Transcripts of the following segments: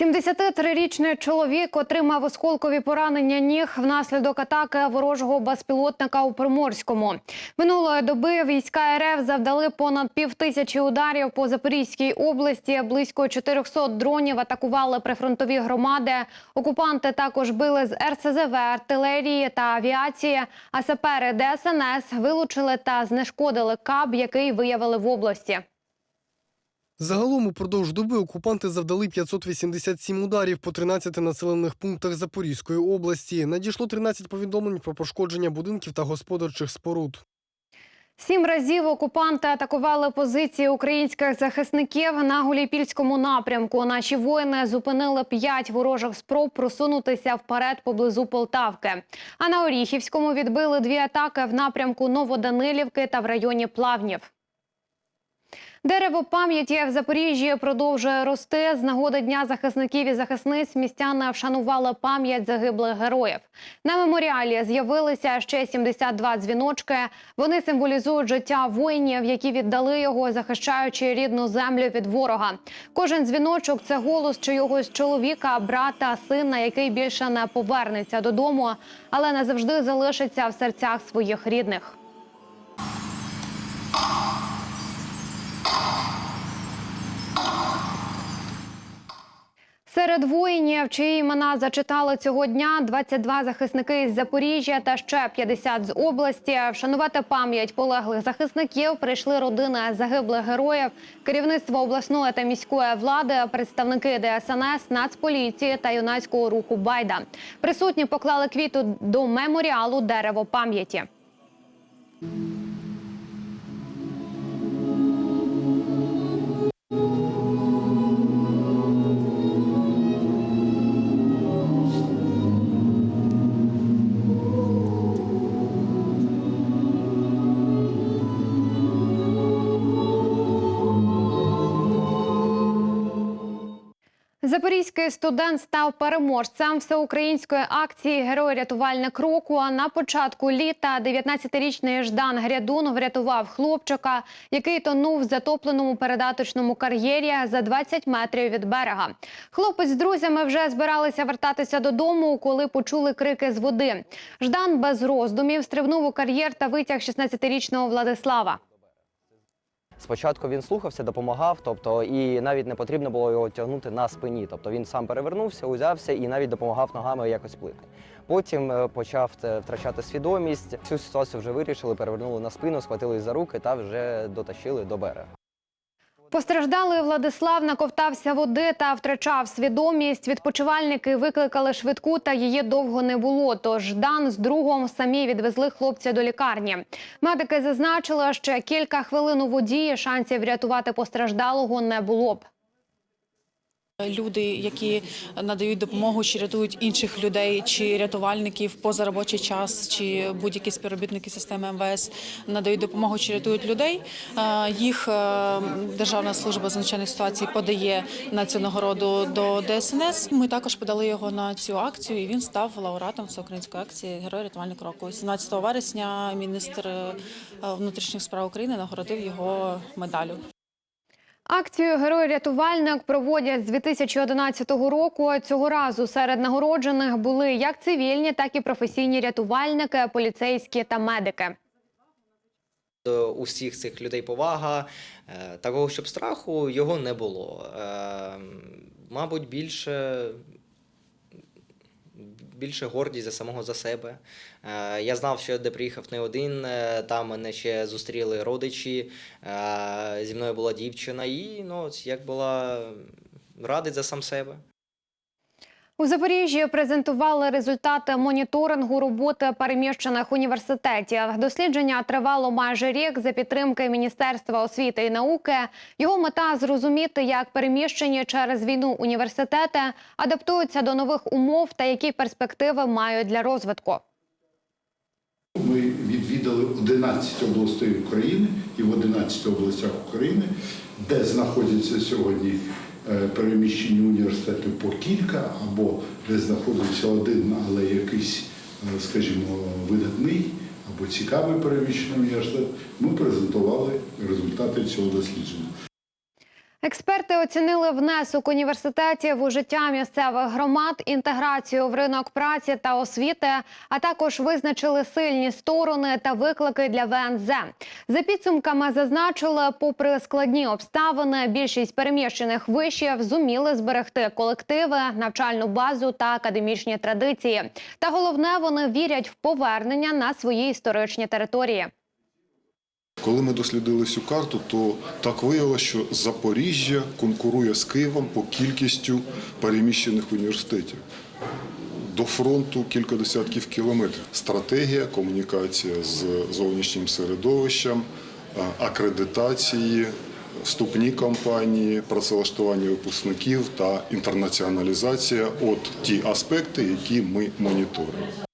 73-річний чоловік отримав осколкові поранення ніг внаслідок атаки ворожого безпілотника у Приморському. Минулої доби війська РФ завдали понад півтисячі ударів по Запорізькій області. Близько 400 дронів атакували прифронтові громади. Окупанти також били з РСЗВ, артилерії та авіації. А сапери ДСНС вилучили та знешкодили каб, який виявили в області. Загалом упродовж доби окупанти завдали 587 ударів по 13 населених пунктах Запорізької області. Надійшло 13 повідомлень про пошкодження будинків та господарчих споруд. Сім разів окупанти атакували позиції українських захисників на Гуліпільському напрямку. Наші воїни зупинили п'ять ворожих спроб просунутися вперед поблизу Полтавки. А на Оріхівському відбили дві атаки в напрямку Новоданилівки та в районі Плавнів. Дерево пам'яті в Запоріжжі продовжує рости. З нагоди Дня захисників і захисниць містяни вшанували пам'ять загиблих героїв. На меморіалі з'явилися ще 72 дзвіночки. Вони символізують життя воїнів, які віддали його, захищаючи рідну землю від ворога. Кожен дзвіночок це голос чийогось чоловіка, брата, сина, який більше не повернеться додому, але назавжди залишиться в серцях своїх рідних. Серед воїнів, чиї імена зачитали цього дня, 22 захисники із Запоріжжя та ще 50 з області. Вшанувати пам'ять полеглих захисників прийшли родини загиблих героїв, керівництво обласної та міської влади, представники ДСНС, Нацполіції та юнацького руху Байда. Присутні поклали квіту до меморіалу дерево пам'яті. Запорізький студент став переможцем всеукраїнської акції Герой рятувальник року. А на початку літа 19-річний Ждан Грядун врятував хлопчика, який тонув в затопленому передаточному кар'єрі за 20 метрів від берега. Хлопець з друзями вже збиралися вертатися додому, коли почули крики з води. Ждан без роздумів стрибнув у кар'єр та витяг 16-річного Владислава. Спочатку він слухався, допомагав, тобто і навіть не потрібно було його тягнути на спині. Тобто він сам перевернувся, узявся і навіть допомагав ногами якось плити. Потім е, почав втрачати свідомість. Цю ситуацію вже вирішили, перевернули на спину, схватили за руки та вже дотащили до берега. Постраждалий Владислав наковтався води та втрачав свідомість. Відпочивальники викликали швидку, та її довго не було. Тож Дан з другом самі відвезли хлопця до лікарні. Медики зазначили, що кілька хвилин у воді шансів врятувати постраждалого не було б. Люди, які надають допомогу, чи рятують інших людей, чи рятувальників поза робочий час, чи будь-які співробітники системи МВС надають допомогу, чи рятують людей. е, Їх е, Державна служба з надзвичайних ситуацій подає на цю нагороду до ДСНС. Ми також подали його на цю акцію, і він став лауреатом всеукраїнської акції Герой рятувальник року. 17 вересня міністр е, внутрішніх справ України нагородив його медаллю. Акцію Герой рятувальник проводять з 2011 року. Цього разу серед нагороджених були як цивільні, так і професійні рятувальники, поліцейські та медики. До усіх цих людей повага, е, такого, щоб страху його не було. Е, Мабуть, більше, більше гордість за самого за себе. Е, Я знав, що де приїхав не один, е, там мене ще зустріли родичі, е, зі мною була дівчина, і ну, як була радить за сам себе. У Запоріжжі презентували результати моніторингу роботи переміщених університетів. Дослідження тривало майже рік за підтримки Міністерства освіти і науки. Його мета зрозуміти, як переміщені через війну університети адаптуються до нових умов та які перспективи мають для розвитку. Ми відвідали 11 областей України і в 11 областях України, де знаходяться сьогодні переміщені університети по кілька, або де знаходиться один, але якийсь, е, скажімо, видатний, або цікавий переміщений університет, ми презентували результати цього дослідження. Експерти оцінили внесок університетів у життя місцевих громад, інтеграцію в ринок праці та освіти, а також визначили сильні сторони та виклики для ВНЗ. За підсумками зазначили, попри складні обставини, більшість переміщених вишів зуміли зберегти колективи, навчальну базу та академічні традиції. Та головне, вони вірять в повернення на свої історичні території. Коли ми дослідили цю карту, то так виявилося, що Запоріжжя конкурує з Києвом по кількістю переміщених університетів. До фронту кілька десятків кілометрів. Стратегія, комунікація з зовнішнім середовищем, е, акредитації, вступні кампанії, працевлаштування випускників та інтернаціоналізація от ті аспекти, які ми моніторимо.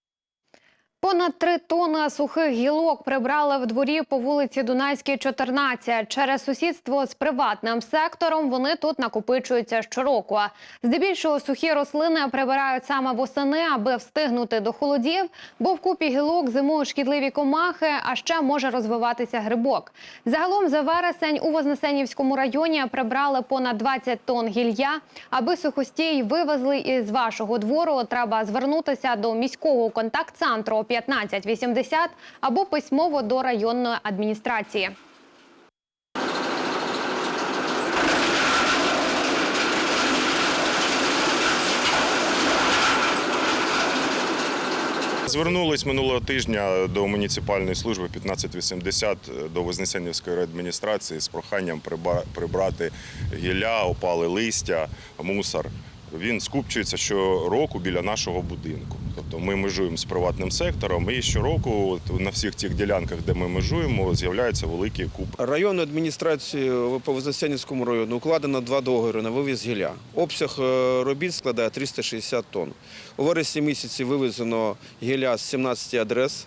Понад три тонни сухих гілок прибрали в дворі по вулиці Дунайській, 14. Через сусідство з приватним сектором вони тут накопичуються щороку. Здебільшого сухі рослини прибирають саме восени, аби встигнути до холодів, бо в купі гілок зимують шкідливі комахи, а ще може розвиватися грибок. Загалом за вересень у Вознесенівському районі прибрали понад 20 тонн гілля. Аби сухостій вивезли із вашого двору, треба звернутися до міського контакт-центру 1580 або письмово до районної адміністрації. Звернулись минулого тижня до муніципальної служби 1580 до Вознесенівської адміністрації з проханням прибрати гілля, опали листя, мусор. Він скупчується щороку біля нашого будинку. Тобто ми межуємо з приватним сектором, і щороку на всіх тих ділянках, де ми межуємо, з'являються великі купи. Районною адміністрацією по Вознесенівському району укладено два договори на вивіз гілля. Обсяг е, робіт складає 360 тонн. У вересні місяці вивезено гілля з 17 адрес.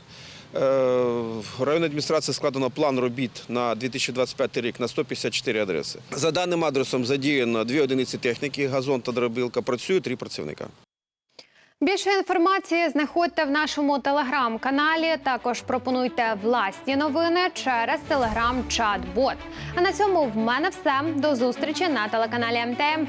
Е, В районній адміністрації складено план робіт на 2025 рік на 154 адреси. За даним адресом задіяно дві одиниці техніки, газон та дробілка. Працюють три працівника. Більше інформації знаходьте в нашому телеграм-каналі. Також пропонуйте власні новини через телеграм-чат-бот. А на цьому в мене все. До зустрічі на телеканалі МТМ.